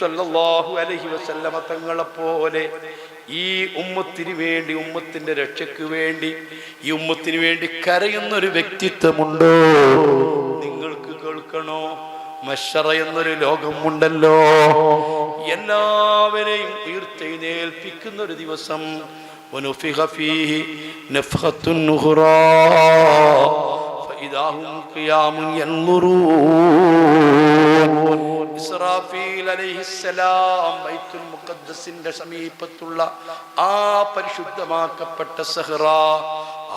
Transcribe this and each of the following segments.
സല്ലല്ലാഹു അലൈഹി വസല്ലമ തങ്ങളെ പോലെ ഈ ഉമ്മത്തിന് വേണ്ടി ഉമ്മത്തിന്റെ രക്ഷയ്ക്ക് വേണ്ടി ഈ ഉമ്മത്തിന് വേണ്ടി കരയുന്ന ഒരു വ്യക്തിത്വമുണ്ടോ? നിങ്ങൾക്ക് കേൾക്കണോ? മഷറ എന്നൊരു ലോകമുണ്ടല്ലോ. എല്ലാവരെയും ഉയർത്തെഴുന്നേൽപ്പിക്കുന്ന ഒരു ദിവസം ഇസ്രാഫീൽ അലൈഹിസ്സലാം ബൈത്തുൽ മുഖദ്ദസിന്റെ സമീപത്തുള്ള ആ പരിശുദ്ധമാക്കപ്പെട്ട സഹറ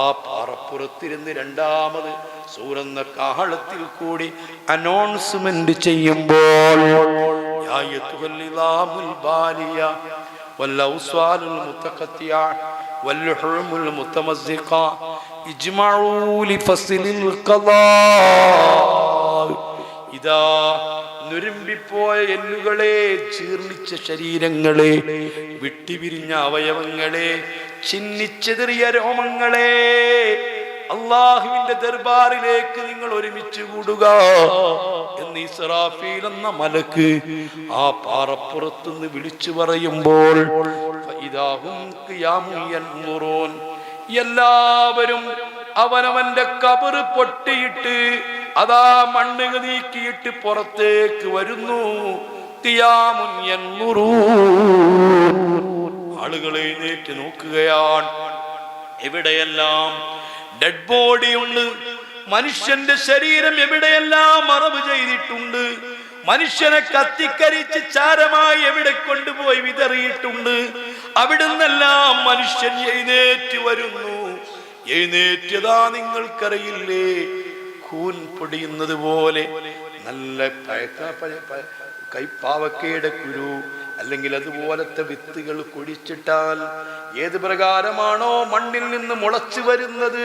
ആ പാറപ്പുറത്തിരുന്ന് രണ്ടാമത് സൂറന്ന കാഹളത്തിൽ കൂടി അനൗൺസ്മെന്റ് ചെയ്യുമ്പോൾ യാ അയ്യത്തുഹൽ ഇളാമുൽ ബാലിയ والأوصال المتقطعة واللحوم المتمزقة اجمعوا لفصل القضاء ഇതാ നുരുമ്പിപ്പോയ എല്ലുകളെ ചീർണിച്ച ശരീരങ്ങളെ വിട്ടുപിരിഞ്ഞ അവയവങ്ങളെ ചിന്നിച്ചെതിറിയ രോമങ്ങളെ അള്ളാഹുവിന്റെ ദർബാറിലേക്ക് നിങ്ങൾ ഒരുമിച്ച് കൂടുക എന്ന് ഇസ്രാഫീൽ എന്ന മലക്ക് ആ പാറപ്പുറത്തുനിന്ന് വിളിച്ചു പറയുമ്പോൾ. എല്ലാവരും അവനവന്റെ കബറ് പൊട്ടിയിട്ട് അതാ മണ്ണ് നീക്കിയിട്ട് പുറത്തേക്ക് വരുന്നു. ആളുകളെ എഴുന്നേറ്റ് നോക്കുകയാണ്. എവിടെയെല്ലാം ഡെഡ് ബോഡി ഉണ്ട്? മനുഷ്യന്റെ ശരീരം എവിടെയെല്ലാം മറവ് ചെയ്തിട്ടുണ്ട്? മനുഷ്യനെ കത്തിക്കരിച്ച് ചാരമായി എവിടെ കൊണ്ടുപോയി വിതറിയിട്ടുണ്ട്? അവിടുന്നെല്ലാം മനുഷ്യൻ എഴുന്നേറ്റ് വരുന്നു. എഴുന്നേറ്റതാ നിങ്ങൾക്കറിയില്ലേ? കൂൻ പൊടിയുന്നത് പോലെ നല്ല കൈപ്പാവക്കയുടെ കുരു. അല്ലെങ്കിൽ അതുപോലത്തെ വിത്തുകൾ കുഴിച്ചിട്ടാൽ ഏത് പ്രകാരമാണോ മണ്ണിൽ നിന്ന് മുളച്ചു വരുന്നത്?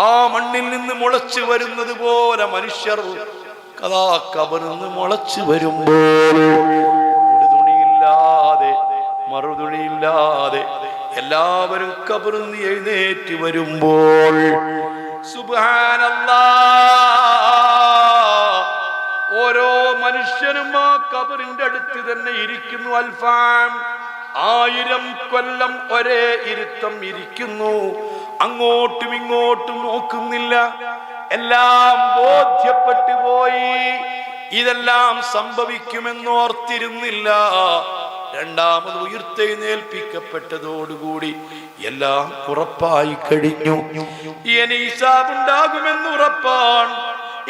ആ മണ്ണിൽ നിന്ന് മുളച്ചു വരുന്നത് പോലെ മനുഷ്യർ കഥാ കബറിന്ന് മുളച്ചു വരുമ്പോൾ തുണിയില്ലാതെ മറുതുണിയില്ലാതെ എല്ലാവരും കബറിന്ന് എഴുന്നേറ്റ് വരുമ്പോൾ ഓരോ മനുഷ്യനും ആ കബറിന്റെ അടുത്ത് തന്നെ ഇരിക്കുന്നു അൽഫാം. ആയിരം കൊല്ലം ഒരേ ഇരുത്തം ഇരിക്കുന്നു. അങ്ങോട്ടും ഇങ്ങോട്ടും നോക്കുന്നില്ല. എല്ലാം ബോധ്യപ്പെട്ടു പോയി ഇതെല്ലാം സംഭവിക്കുമെന്നോർത്തിരുന്നില്ല രണ്ടാമത് ഉയർത്തെഴുന്നേൽപ്പിക്കപ്പെട്ടതോടുകൂടി എല്ലാം ഉറപ്പായി കഴിഞ്ഞു. ഇനി ഹിസാബ് ഉറപ്പാണ്.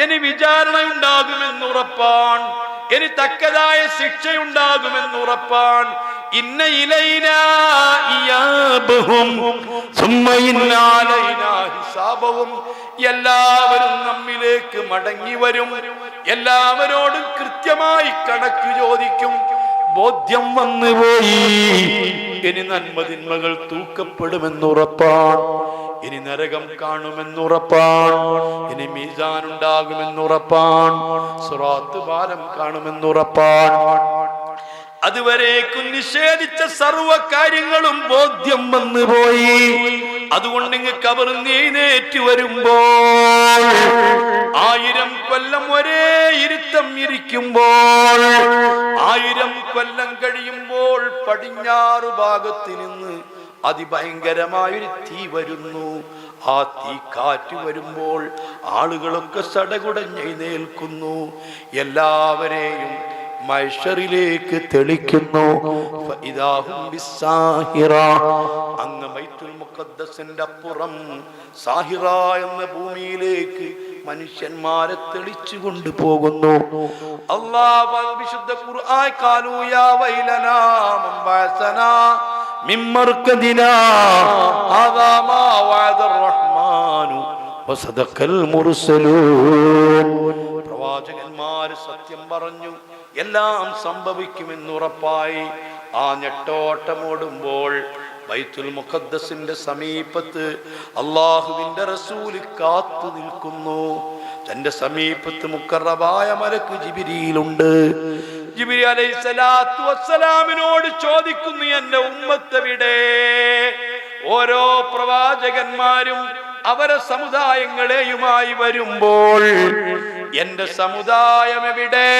ഇനി വിചാരണ ഉണ്ടാകുമെന്ന് ഉറപ്പാണ്. ഇനി തക്കതായ ശിക്ഷയുണ്ടാകുമെന്ന് ഉറപ്പാണ്. ഇന്ന ഇലൈന ഹിസാബഹും എല്ലാവരും നമ്മിലേക്ക് മടങ്ങി വരും. എല്ലാവരോടും കൃത്യമായി കണക്ക് ചോദിക്കും. ബോധ്യം വന്നു പോയി. ഇനി നന്മതിന്മകൾ തൂക്കപ്പെടുമെന്നുറപ്പാണ് ഇനി നരകം കാണുമെന്നുറപ്പാണ് ഇനി മീസാൻ ഉണ്ടാകുമെന്നുറപ്പാണ് സുറാത്ത് ബാലം കാണുമെന്നുറപ്പാണ് അതുവരേക്കും നിഷേധിച്ച സർവ കാര്യങ്ങളും ബോധ്യം വന്നു പോയി. അതുകൊണ്ട് ഇങ്ങ് കവർ നീനേറ്റ് വരുമ്പോൾ ആയിരം കൊല്ലം ഒരേ ഇരുത്തം ഇരിക്കുമ്പോൾ ആയിരം കൊല്ലം കഴിയുമ്പോൾ പടിഞ്ഞാറ് ഭാഗത്ത് നിന്ന് അതിഭയങ്കരമായൊരു തീ വരുന്നു. ആ തീ കാറ്റ് വരുമ്പോൾ ആളുകളൊക്കെ സടകുടഞ്ഞെഴുന്നേൽക്കുന്നു എല്ലാവരെയും മൈഷറിലേക്ക് തെളിക്കുന്നു. അങ്ങ് ബൈത്തുൽ മുഖദ്ദസിന്റെ അപ്പുറം സാഹിറ എന്ന ഭൂമിയിലേക്ക് മനുഷ്യന്മാരെ തെളിച്ചു കൊണ്ടുപോകുന്നു. അള്ളാഹ് വിശുദ്ധ വൈലനാ സത്യം പറഞ്ഞു എല്ലാം സംഭവിക്കുമെന്നുറപ്പായി ആ ഞെട്ടോട്ടമോടുമ്പോൾ ബൈത്തുൽ മുഖദ്ദസിന്റെ സമീപത്ത് അള്ളാഹുവിന്റെ റസൂൽ കാത്തു നിൽക്കുന്നു. തന്റെ സമീപത്ത് മുക്കറബായ മലക്ക് ജിബിരിയിലുണ്ട്. ജിബിരി അലൈഹി വസ്സലാമിനോട് ചോദിക്കുന്നു എന്റെ ഉമ്മത്തെവിടെ ഓരോ പ്രവാചകന്മാരും അവരെ സമുദായങ്ങളെയുമായി വരുമ്പോൾ എന്റെ സമുദായം എവിടെ?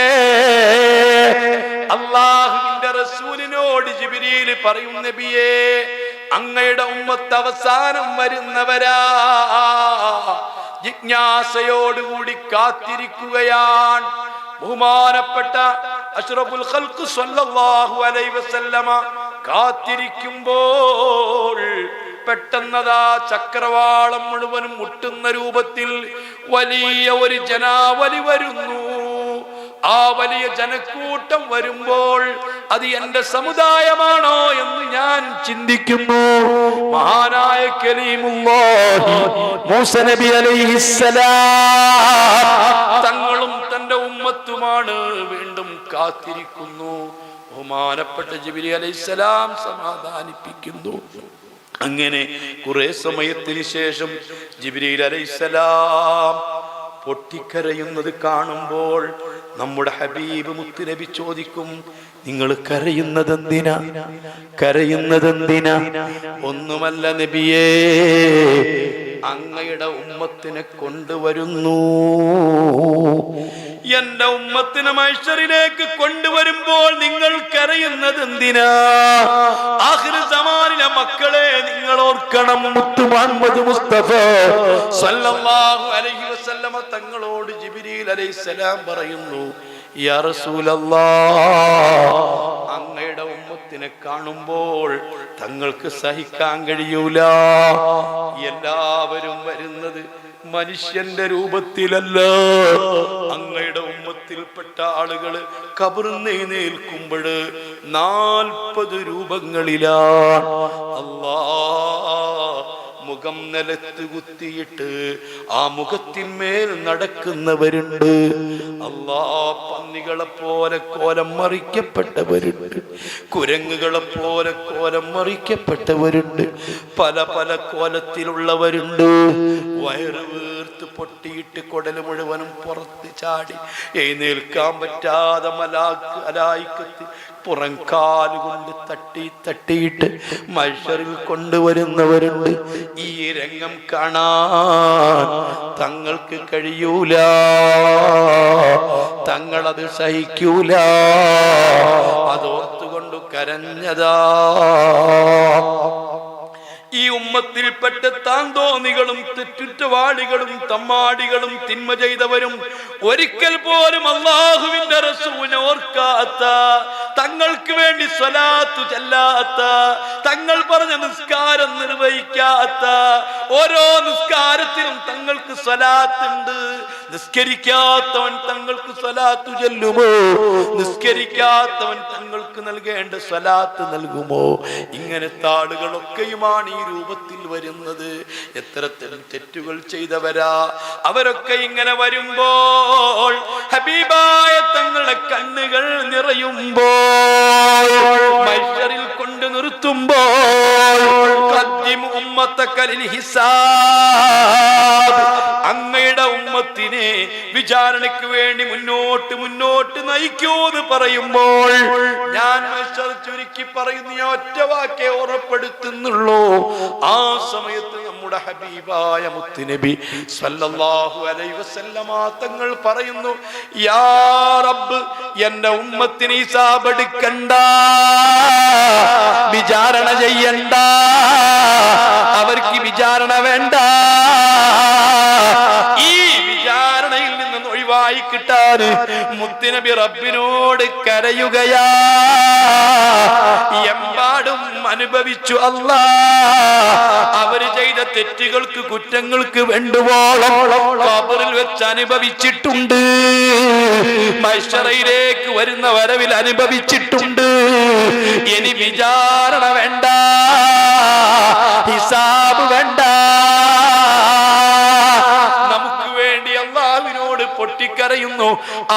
അള്ളാഹുവിന്റെ റസൂലിനോട് ജിബിരിയിൽ പറയും നബിയേ അങ്ങയുടെ ഉമ്മത്ത് അവസാനം വരുന്നവരാ. ജിജ്ഞാസയോടുകൂടി കാത്തിരിക്കുകയാണ്. ബഹുമാനപ്പെട്ട അഷ്റഫുൽ ഖൽഖ് സ്വല്ലല്ലാഹു അലൈഹി വസല്ലമ കാത്തിരിക്കുമ്പോൾ പെട്ടെന്നതാ ചക്രവാളം മുഴുവനും മുട്ടുന്ന രൂപത്തിൽ വലിയ ഒരു ജനാവലി വരുന്നു. ആ വലിയ ജനക്കൂട്ടം വരുമ്പോൾ അത് എന്റെ സമുദായമാണോ എന്ന് ഞാൻ ചിന്തിക്കുന്നു. മഹാനായ നബി തങ്ങളും തന്റെ ഉമ്മത്തുമാണ് വീണ്ടും കാത്തിരിക്കുന്നു. ബഹുമാനപ്പെട്ട ജിബിലി അലൈഹിസ്സലാം സമാധാനിപ്പിക്കുന്നു. അങ്ങനെ കുറെ സമയത്തിന് ശേഷം ജിബിരിയിൽ അലൈസലാം പൊട്ടിക്കരയുന്നത് കാണുമ്പോൾ നമ്മുടെ ഹബീബ് മുത്തുനബി ചോദിക്കും നിങ്ങൾ കരയുന്നത് എന്തിനാ കരയുന്നത് എന്തിനാ ഒന്നുമല്ല നബിയേ അങ്ങയുടെ ഉമ്മത്തിനെ കൊണ്ടുവരുന്നു. എന്റെ ഉമ്മത്തിന് മനുഷ്യരിലേക്ക് കൊണ്ടുവരുമ്പോൾ നിങ്ങൾ കരയുന്നത് എന്തിനാ മക്കളെ നിങ്ങൾ ഓർക്കണം. മുത്തു മുഹമ്മദ് മുസ്തഫ. സല്ലല്ലാഹു അലൈഹി വസല്ലമ തങ്ങളോട് ജിബ്രീൽ അലൈഹിസ്സലാം പറയുന്നു യാ റസൂലല്ലാഹ്. അങ്ങയുടെ ഉമ്മത്തിനെ കാണുമ്പോൾ തങ്ങൾക്ക് സഹിക്കാൻ കഴിയൂല. എല്ലാവരും വരുന്നത് മനുഷ്യന്റെ രൂപത്തിലല്ല. അങ്ങയുടെ ഉമ്മത്തിൽപ്പെട്ട ആളുകൾ കബർന്നേൽക്കുമ്പോൾ നാൽപ്പത് രൂപങ്ങളിലാണ് അല്ലാ മുഖം നിലത്ത് കുത്തിയിട്ട് ആ മുഖത്തിന്മേൽ നടക്കുന്നവരുണ്ട്. അല്ലാ പന്നികളെ പോലെ കോലം മറിക്കപ്പെട്ടവരുണ്ട്. കുരങ്ങുകളെ പോലെ കോലം മറിക്കപ്പെട്ടവരുണ്ട്. പല പല കോലത്തിലുള്ളവരുണ്ട്. വയറ് വീർത്ത് പൊട്ടിയിട്ട് കൊടൽ മുഴുവനും പുറത്ത് ചാടി എഴുന്നേൽക്കാൻ പറ്റാതെ മലാക്ക് അലായിക്കത്തി പുറംകാൽ കാലുകൊണ്ട് തട്ടി തട്ടിയിട്ട് മഷറിൽ കൊണ്ടുവരുന്നവരുണ്ട്. ഈ രംഗം കാണാൻ തങ്ങൾക്ക് കഴിയൂല. തങ്ങളത് സഹിക്കൂല. അതോർത്തുകൊണ്ട് കരഞ്ഞതാ. ഈ ഉമ്മത്തിൽപ്പെട്ട താന്തോന്നികളും തെറ്റുറ്റവാളികളും തമ്മാടികളും തിന്മ ചെയ്തവരും ഒരിക്കൽ പോലും അള്ളാഹുവിന്റെ റസൂലിനെ ഓർക്കാത്ത തങ്ങൾക്ക് വേണ്ടി സ്വലാത്തു ചെല്ലാത്ത തങ്ങൾ പറഞ്ഞ നിസ്കാരം നിർവഹിക്കാത്ത ഓരോ നിസ്കാരത്തിനും തങ്ങൾക്ക് സ്വലാത്തുണ്ട്. നിസ്കരിക്കാത്തവൻ തങ്ങൾക്ക് സ്വലാത്തു ചെല്ലുമോ? നിസ്കരിക്കാത്തവൻ തങ്ങൾക്ക് നൽകേണ്ട സ്വലാത്ത് നൽകുമോ? ഇങ്ങനത്തെ ആളുകളൊക്കെയുമാണ് ഈ രൂപത്തിൽ വരുന്നത്? എത്രത്തരം തെറ്റുകൾ ചെയ്തവരാ? അവരൊക്കെ ഇങ്ങനെ വരുമ്പോൾ ഹബീബായ തങ്ങളുടെ കണ്ണുകൾ നിറയുമ്പോൾ മനുഷ്യരിൽ കൊണ്ട് നിർത്തുമ്പോൾ അങ്ങയുടെ ഉമ്മത്തിനെ വിചാരണയ്ക്ക് വേണ്ടി മുന്നോട്ട് മുന്നോട്ട് നയിക്കൂ എന്ന് പറയുമ്പോൾ ഞാൻ ചുരുക്കി പറയുന്ന ഒറ്റ വാക്കേ ഉറപ്പെടുത്തുന്നുള്ളൂ ആ സമയത്ത് നമ്മുടെ ഹബീബായ മുത്തുനബി സല്ലല്ലാഹു അലൈഹി വസല്ലമ തങ്ങൾ പറയുന്നു യാ റബ്ബ് എന്നെ ഉമ്മത്തിന് ഹിസാബ് എടുക്കണ്ട വിചാരണ ചെയ്യണ്ട അവർക്ക് വിചാരണ വേണ്ട ഒഴിവായി കിട്ടാൻ മുത്തുനബി റബ്ബിനോട് കരയുകയാ. എമ്പാടും അനുഭവിച്ചു അല്ല. അവർ ചെയ്ത തെറ്റുകൾക്ക് കുറ്റങ്ങൾക്ക് വേണ്ടുവോളം ഖബറിൽ വെച്ച് അനുഭവിച്ചിട്ടുണ്ട്. മൈഷറയിലേക്ക് വരുന്ന വരവിൽ അനുഭവിച്ചിട്ടുണ്ട്. ഇനി വിചാരണ വേണ്ട ഹിസാബ് വേണ്ട. പൊട്ടിക്കരയുന്നു.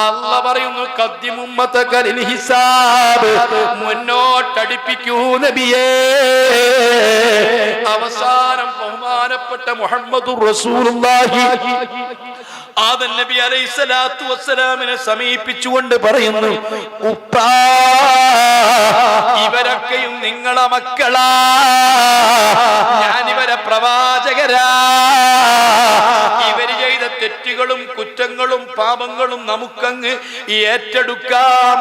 അല്ല പറയുന്നു കദ്യമുമ്മത്ത കലിൽ ഹിസാബ് മുന്നോട്ടടിപ്പിക്കൂ നബിയേ. അവസാനം ബഹുമാനപ്പെട്ട മുഹമ്മദ് റസൂലുള്ളാഹി ആദൻ നബി അലൈഹി സ്വലാത്തു വസ്സലാമിനെ സമീപിച്ചുകൊണ്ട് പറയുന്നു ഉപ്പാ ഇവരൊക്കെയും നിങ്ങളെ മക്കളാ ഞാനിവരെ പ്രവാചകരാ. തെറ്റുകളും കുറ്റ കുറ്റങ്ങളും പാപങ്ങളും നമുക്കങ്ങ് ഏറ്റെടുക്കാം.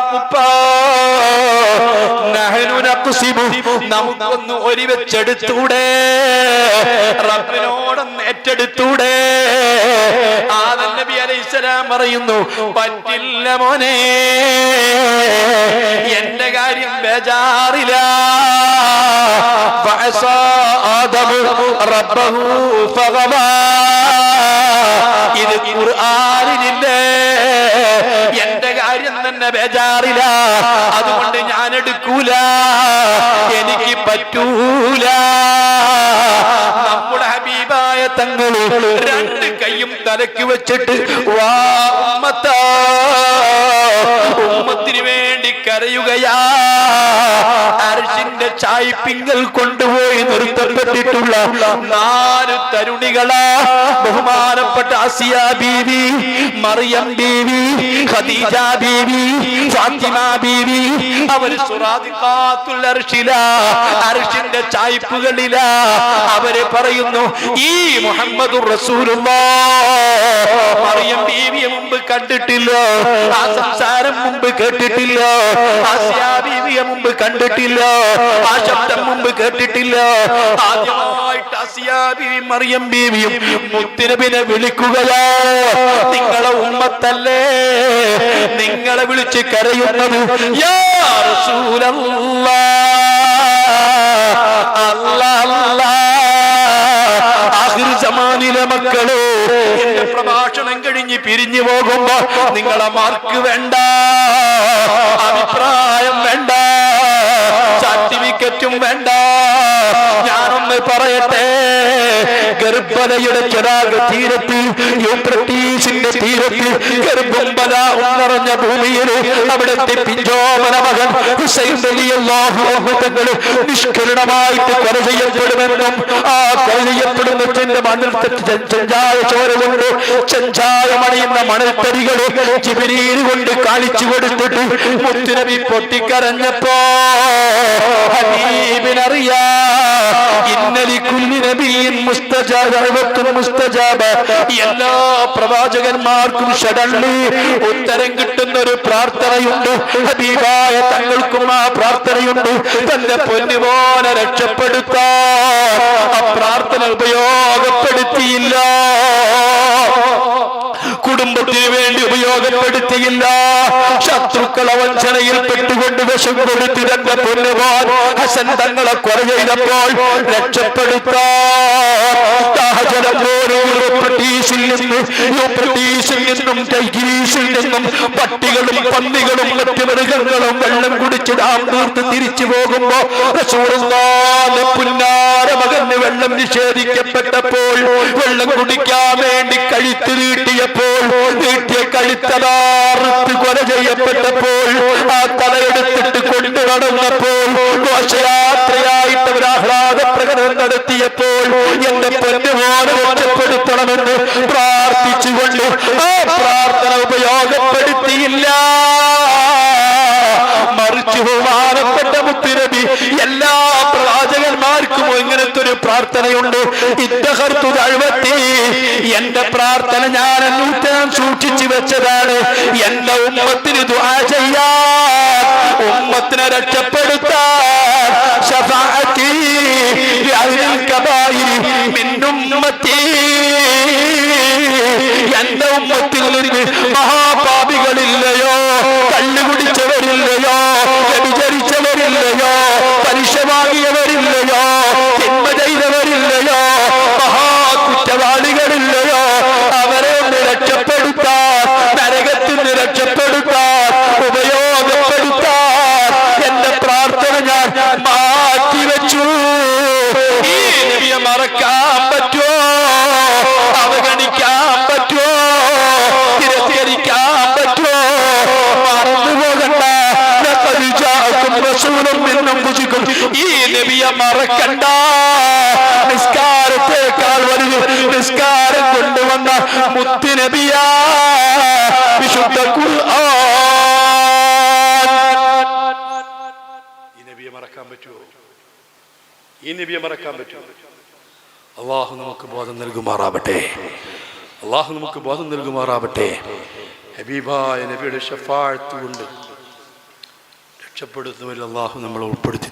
നമുക്കൊന്ന് ഒരു വെച്ചെടുത്തൂടെ റബ്ബിനോടൊന്ന് ഏറ്റെടുത്തൂടെ. ആദം നബി അലൈഹിസ്സലാം പറയുന്നു പറ്റില്ല മോനെ എന്റെ കാര്യം ബേജാറില്ല. ഇത് ഖുർആനിലില്ലേ? എന്റെ കാര്യം തന്നെ ബേജാറില്ല അതുകൊണ്ട് ഞാൻ എടുക്കൂല എനിക്ക് പറ്റൂല. നമ്മുടെ ഹബീബായ തങ്ങൾ രണ്ട് കൈയും തലയ്ക്ക് വെച്ചിട്ട് വാ വേണ്ടി കരയുകയാ. അരശിന്റെ ചായ്പിങ്കൽ കൊണ്ടുപോയി നിർത്തപ്പെട്ടിട്ടുള്ള നാല് തരുണികളാ. ബഹുമാനപ്പെട്ട ആസിയ ബീവി മറിയം ബീവി ഖദീജ ബീവി ഫാത്തിമ ബീവി അവർ സുറാദിഖാത്തുൽ അർഷില അർഷിന്റെ ചായ്പുകളില. അവരെ പറയുന്നു ഈ മുഹമ്മദുർ മറിയം ബീവിയെ മുമ്പ് കണ്ടിട്ടില്ല. ആ സംസാരം മുമ്പ് കേട്ടിട്ടില്ല. ആസിയ ബീവിയെ മുമ്പ് കണ്ടിട്ടില്ല. ആ ശബ്ദം മുമ്പ് കേട്ടിട്ടില്ല. ആദ്യമായിട്ട് ആസിയ ബീവി മറിയം ബീവിയും മുത്തിനബിനെ വിളിക്കുകയാ. നിങ്ങളെ ഉമ്മത്തല്ലേ? നിങ്ങളെ വിളിച്ച് കരയുന്നത് യാ റസൂലല്ലാ. അല്ലാ അല്ലാ. സമാനിലെ മക്കളെ എന്റെ പ്രഭാഷണം കഴിഞ്ഞ് പിരിഞ്ഞു പോകുമ്പോ നിങ്ങളെ മാർക്ക് വേണ്ട അഭിപ്രായം വേണ്ട സർട്ടിഫിക്കറ്റും വേണ്ട. ഞാനൊന്ന് പറയട്ടെ ഗർഭതയുടെ ചെറാക തീരത്തിൽ തീരത്ത് ഗർഭം നിറഞ്ഞ ഭൂമിയിൽ അവിടുത്തെ പിഞ്ചോമന മകൻ ഹുസൈൻ വലിയല്ലാഹുങ്ങൾ നിഷ്കരണമായിട്ട് കൊല ചെയ്യപ്പെടുമെന്നും ആ കൊല ചെയ്യപ്പെടുന്നതിന്റെ മണ്ണിൽ ചെഞ്ചായ ചോരകൊണ്ട് ചെഞ്ചായ മണിയുന്ന മണൽത്തടികൾ ജിബിരിയിൽ കൊണ്ട് കാണിച്ചു കൊടുത്തിട്ട് മുത്തുനബി പൊട്ടിക്കരഞ്ഞപ്പോ ഹനീബിനറിയാ ഇന്നലി കുല്ലി നബിയും മുസ്തജാബത്തും മുസ്തജാബ എല്ലാ പ്രവാചകന്മാർക്കും ഷടള്ളി ഉത്തരം കിട്ടുന്ന ഒരു പ്രാർത്ഥനയുണ്ട്. ഹബീബായ തങ്ങൾക്കും ആ പ്രാർത്ഥനയുണ്ട്. തന്റെ പൊന്നുപോലെ രക്ഷപ്പെടുത്താ ആ പ്രാർത്ഥന ഉപയോഗപ്പെടുത്തിയില്ല. കുടുംബത്തിന് വേണ്ടി ഉപയോഗപ്പെടുത്തിയില്ല. ശത്രുക്കളെ വഞ്ചനയിൽ പെട്ടുകൊണ്ട് വിഷം കൊടുത്ത് തന്റെ പൊന്നുപോൻ ഹസൻ തങ്ങളെ കൊല ചെയ്തപ്പോൾ നിന്നും നിന്നും നിന്നും പട്ടികളും പന്നികളും മറ്റു മൃഗങ്ങളും വെള്ളം കുടിച്ച് ഡാം തീർത്ത് തിരിച്ചു പോകുമ്പോ പുന്നാര മകന് വെള്ളം നിഷേധിക്കപ്പെട്ടപ്പോൾ വെള്ളം കുടിക്കാൻ വേണ്ടി കഴുത്ത് നീട്ടിയപ്പോൾ നീട്ടിയ കഴുത്തതാർത്ത് കൊല ചെയ്യപ്പെട്ടപ്പോൾ ആ തലയെടുത്തിട്ട് കൊണ്ടു നടന്നപ്പോൾ ഘോഷയാത്രയായിട്ട് ഒരു ആഹ്ലാദ പ്രകടനം നടത്തിയപ്പോൾ എന്റെ പൊന്നുപോലെ രക്ഷപ്പെടുത്തണമെന്ന് പ്രാർത്ഥിച്ചുകൊണ്ട് ആ പ്രാർത്ഥന ഉപയോഗപ്പെടുത്തിയില്ല. മറിച്ച് ബഹുമാനപ്പെട്ട മുത്തുരബി എല്ലാ പ്രവാചകന്മാർക്കും ഇങ്ങനത്തെ ഒരു പ്രാർത്ഥനയുണ്ട്. ഇത്തഹർത്തു തഴുവത്തി എന്റെ പ്രാർത്ഥന ഞാൻ നൂറ്റാൻ സൂക്ഷിച്ചു വെച്ചതാണ്. എന്റെ ഉമ്മത്തിന് ദുആ ചെയ്യാൻ. ഉമ്മത്തിനെ രക്ഷപ്പെടുത്താൻ. ശഫാഅത്തി റസൂലും അൻഫുസിക്കും. ഈ നബിയെ മറക്കണ്ട. നിസ്കാരത്തെക്കാൾ വലുത് നിസ്കാരം കൊണ്ടുവന്ന മുത്തി നബിയ. വിശുദ്ധ ഈ നബിയെ മറക്കാൻ പറ്റുമോ? ഈ നബിയെ മറക്കാൻ പറ്റുമോ? അള്ളാഹു നമുക്ക് ബോധം നൽകുമാറാവട്ടെ. അള്ളാഹു നമുക്ക് ബോധം നൽകുമാറാവട്ടെ. ഹബീബായ നബിയുടെ ഷഫാഴത്ത് കൊണ്ട് രക്ഷപ്പെടുത്തുന്നവരിൽ അള്ളാഹു നമ്മളെ ഉൾപ്പെടുത്തി